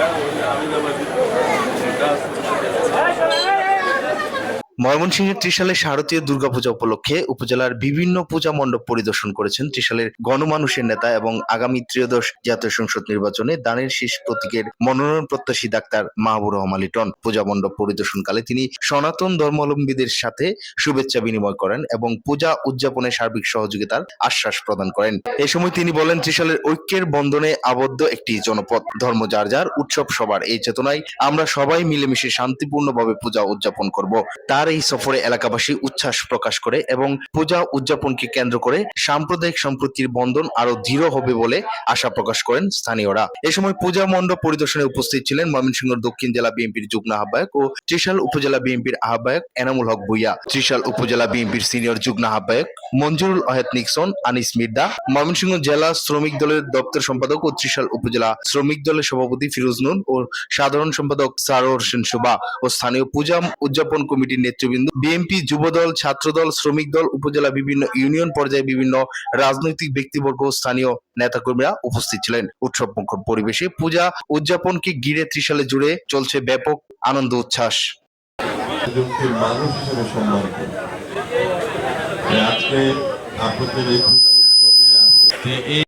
né? ময়মনসিংহের ত্রিশালে শারদীয় দুর্গাপূজা উপলক্ষে উপজেলার বিভিন্ন পূজা মণ্ডপ পরিদর্শন করেছেন ত্রিশালের গণমানুষের নেতা এবং আগামী ত্রয়োদশ জাতীয় সংসদ নির্বাচনে দানের শীষ প্রতীকের মনোনয়ন প্রত্যাশী ডাক্তার মাহবুর রহমান লিটন। পূজা মণ্ডপ পরিদর্শনকালে তিনি সনাতন ধর্মাবলম্বীদের সাথে শুভেচ্ছা বিনিময় করেন এবং পূজা উদযাপনে সার্বিক সহযোগিতার আশ্বাস প্রদান করেন। এ সময় তিনি বলেন, ত্রিশালের ঐক্যের বন্ধনে আবদ্ধ একটি জনপদ। ধর্ম যার যার, উৎসব সবার। এই চেতনায় আমরা সবাই মিলেমিশে শান্তিপূর্ণভাবে পূজা উদযাপন করব। তার এই সফরে এলাকাবাসী উচ্ছ্বাস প্রকাশ করে এবং পূজা উদযাপনকে কেন্দ্র করে সাম্প্রদায়িক সম্প্রীতির বন্ধন আরও দৃঢ় হবে বলে আশা প্রকাশ করেন স্থানীয়রা। এ সময় পূজা মণ্ডপ পরিদর্শনে উপস্থিত ছিলেন ময়মনসিংহ দক্ষিণ জেলা বিএনপির যুগ্ম আহ্বায়ক ও ত্রিশাল উপজেলা বিএনপির আহ্বায়ক এনামুল হক ভুইয়া। ত্রিশাল উপজেলা বিএনপির সিনিয়র যুগ্ম আহ্বায়ক মঞ্জুরুল আহেদ নিক্সন, আনিস মির্দা ময়মনসিংহ জেলা শ্রমিক দলের দপ্তর সম্পাদক ও ত্রিশাল উপজেলা শ্রমিক দলের সভাপতি ফিরোজ নুন ও সাধারণ সম্পাদক সারোর হোসেন সুবা ও স্থানীয় পূজা উদযাপন কমিটির নেতৃবৃন্দ। বিএনপি যুবদল, ছাত্রদল, শ্রমিক দল, উপজেলা বিভিন্ন ইউনিয়ন পর্যায়ে বিভিন্ন রাজনৈতিক ব্যক্তিবর্গ স্থানীয় নেতাকর্মীরা উপস্থিত ছিলেন। উৎসব মুখর পরিবেশে পূজা উদযাপনকে ঘিরে ত্রিশালে জুড়ে চলছে ব্যাপক আনন্দ উচ্ছ্বাস। আজকে আপনাদের এই পূজা উৎসবে আজকে যে এই